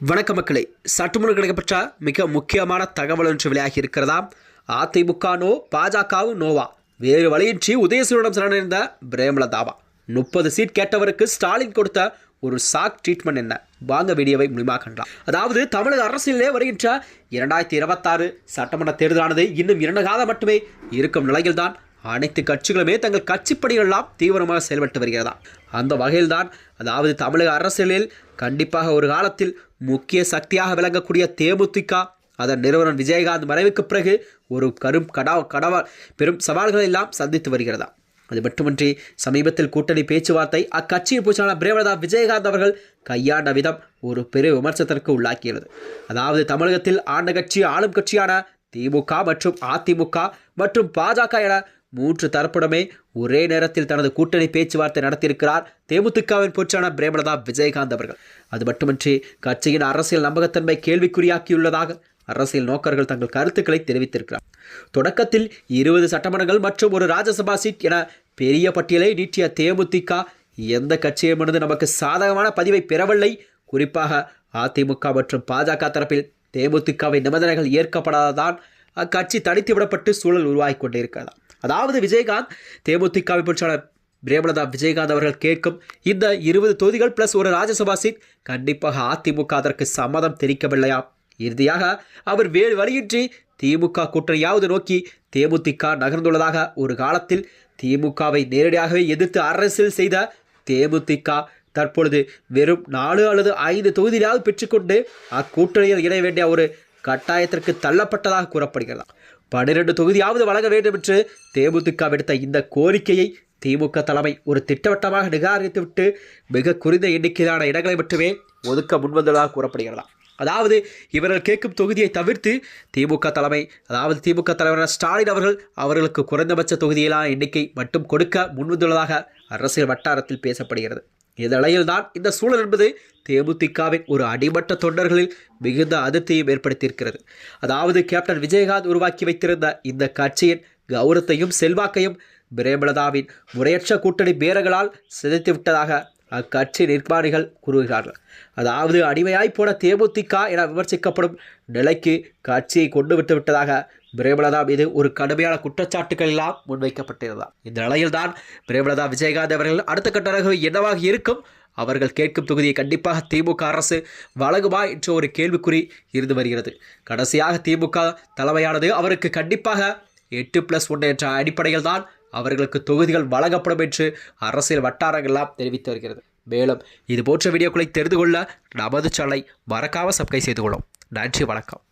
வணக்க மக்களே சற்றுமுன் கிடைக்கப்பட்ட மிக முக்கியமான தகவல் ஒன்று வெளியாகி இருக்கிறதா? அதிமுக நோ பாஜகவும் நோவா? வேறு வழியின்றி உதயசூரிடம் சரணடைந்த பிரேமலதாவா முப்பது சீட் கேட்டவருக்கு ஸ்டாலின் கொடுத்த ஒரு சாக் ட்ரீட்மெண்ட் என்ன? வாங்க வீடியோவை முடிவாக கண்டலாம் அதாவது தமிழக அரசியலே வருகின்ற இரண்டாயிரத்தி இருபத்தாறு சட்டமன்ற தேர்தலானது இன்னும் இரண்டு காலம் மட்டுமே இருக்கும் நிலையில்தான் அனைத்து கட்சிகளுமே தங்கள் கட்சிப்படிகளெல்லாம் தீவிரமாக செயல்பட்டு வருகிறதா? அந்த வகையில்தான் அதாவது தமிழக அரசியலில் கண்டிப்பாக ஒரு காலத்தில் முக்கிய சக்தியாக விளங்கக்கூடிய தேமுதிக. அதன் நிறுவனர் விஜயகாந்த் மறைவுக்கு பிறகு ஒரு கரும் கடா கடவா பெரும் சவால்களை எல்லாம் சந்தித்து வருகிறதா? அது மட்டுமின்றி சமீபத்தில் கூட்டணி பேச்சுவார்த்தை அக்கட்சியின் பூச்சாளர் பிரேமலதா விஜயகாந்த் அவர்கள் கையாண்ட விதம் ஒரு பெரிய விமர்சனத்திற்கு உள்ளாக்கியது அதாவது தமிழகத்தில் ஆண்ட கட்சி ஆளும் கட்சியான திமுக மற்றும் அதிமுக மற்றும் பாஜக என மூன்று தரப்புடமே ஒரே நேரத்தில் தனது கூட்டணி பேச்சுவார்த்தை நடத்தியிருக்கிறார் தேமுதிகவின் பொற்றான பிரேமலதா விஜயகாந்த் அவர்கள். அது மட்டுமின்றி கட்சியின் அரசியல் நம்பகத்தன்மை கேள்விக்குறியாக்கியுள்ளதாக அரசியல் நோக்கர்கள் தங்கள் கருத்துக்களை தெரிவித்திருக்கிறார். தொடக்கத்தில் இருபது சட்டமன்றங்கள் மற்றும் ஒரு ராஜ்யசபா சீட் என பெரிய பட்டியலை நீட்டிய தேமுதிக எந்த கட்சியிடமிருந்து நமக்கு சாதகமான பதிவை பெறவில்லை. குறிப்பாக அதிமுக மற்றும் பாஜக தரப்பில் தேமுதிகவின் நிபந்தனைகள் ஏற்கப்படாததான் அக்கட்சி தனித்து விடப்பட்டு சூழல் உருவாகி கொண்டிருக்கிறதா. அதாவது விஜயகாந்த் தேமுதிக வேட்பாளர் பிரேமலதா விஜயகாந்த் அவர்கள் கேட்கும் இந்த இருபது தொகுதிகள் பிளஸ் ஒரு ராஜ்யசபா சீட் கண்டிப்பாக அதிமுக அதற்கு சம்மதம் தெரிவிக்கவில்லையா? இறுதியாக அவர் வேறு வழியின்றி திமுக கூட்டணியாவது நோக்கி தேமுதிக நகர்ந்துள்ளதாக ஒரு காலத்தில் திமுகவை நேரடியாகவே எதிர்த்து அரசியல் செய்த தேமுதிக தற்பொழுது வெறும் நாலு அல்லது ஐந்து தொகுதியிலாவது பெற்றுக்கொண்டு அக்கூட்டணியில் இணைய வேண்டிய ஒரு கட்டாயத்திற்கு தள்ளப்பட்டதாக கூறப்படுகிறது? பன்னிரண்டு தொகுதியாவது வழங்க வேண்டும் என்று தேமுதிக விடுத்த இந்த கோரிக்கையை திமுக தலைமை ஒரு திட்டவட்டமாக நிராகரித்துவிட்டு மிக குறைந்த எண்ணிக்கையிலான இடங்களை மட்டுமே ஒதுக்க முன்வந்துள்ளதாக கூறப்படுகிறதா. அதாவது இவர்கள் கேட்கும் தொகுதியை தவிர்த்து திமுக தலைமை அதாவது திமுக தலைவரான ஸ்டாலின் அவர்கள் அவர்களுக்கு குறைந்தபட்ச தொகுதியிலான எண்ணிக்கை மட்டும் கொடுக்க முன்வந்துள்ளதாக அரசியல் வட்டாரத்தில் பேசப்படுகிறது. இதழையில்தான் இந்த சூழல் என்பது தேமுதிகவின் ஒரு அடிமட்ட தொண்டர்களில் மிகுந்த அதிர்த்தியும் ஏற்படுத்தியிருக்கிறது. அதாவது கேப்டன் விஜயகாந்த் உருவாக்கி வைத்திருந்த இந்த கட்சியின் கௌரவத்தையும் செல்வாக்கையும் பிரேமலதாவின் முறையற்ற கூட்டணி பேரங்களால் சிதைத்து விட்டதாக அக்கட்சி நிர்மாணிகள் கூறுகிறார்கள். அதாவது அடிமையாய் போன தேமுதிக என விமர்சிக்கப்படும் நிலைக்கு கட்சியை கொண்டு விட்டு விட்டதாக பிரேமலதா மீது ஒரு கடுமையான குற்றச்சாட்டுகள் எல்லாம் முன்வைக்கப்பட்டிருந்தார் இந்த நிலையில்தான் பிரேமலதா விஜயகாந்த் அவர்கள் அடுத்த கட்ட நகர்வு என்னவாக இருக்கும்? அவர்கள் கேட்கும் தொகுதியை கண்டிப்பாக திமுக அரசு வழங்குமா என்ற ஒரு கேள்விக்குறி இருந்து வருகிறது. கடைசியாக திமுக தலைமையானது அவருக்கு கண்டிப்பாக எட்டு பிளஸ் ஒன்று என்ற அடிப்படையில் தான் அவர்களுக்கு தொகுதிகள் வழங்கப்படும் என்று அரசியல் வட்டாரங்கள்லாம் தெரிவித்து வருகிறது. மேலும் இது போன்ற வீடியோக்களை தெரிந்து கொள்ள நமது சேனலை மறக்காமல் சப்ஸ்கிரைப் செய்து கொள்ளும். நன்றி வணக்கம்.